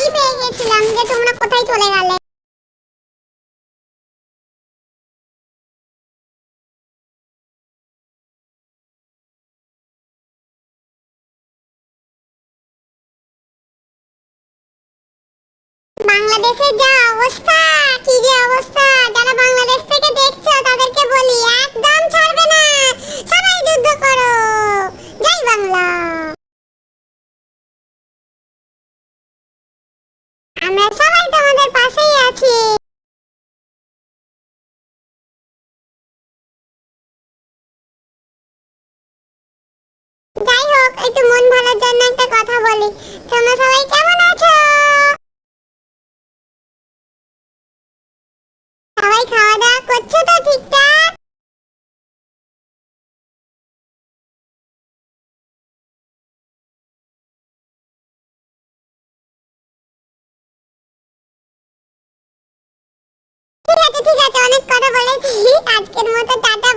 ভয়ই পেয়ে গেছিলাম যে তোমরা কোথায় চলে গেলে। বাংলাদেশের যা অবস্থা কি যে অবস্থা। আমরা সবাই তোমাদের পাশেই আছি। যাই হোক একটু মন ভালোর জন্য একটা কথা বলি। অনেক কথা বলেছি। আজকের মতো টাটা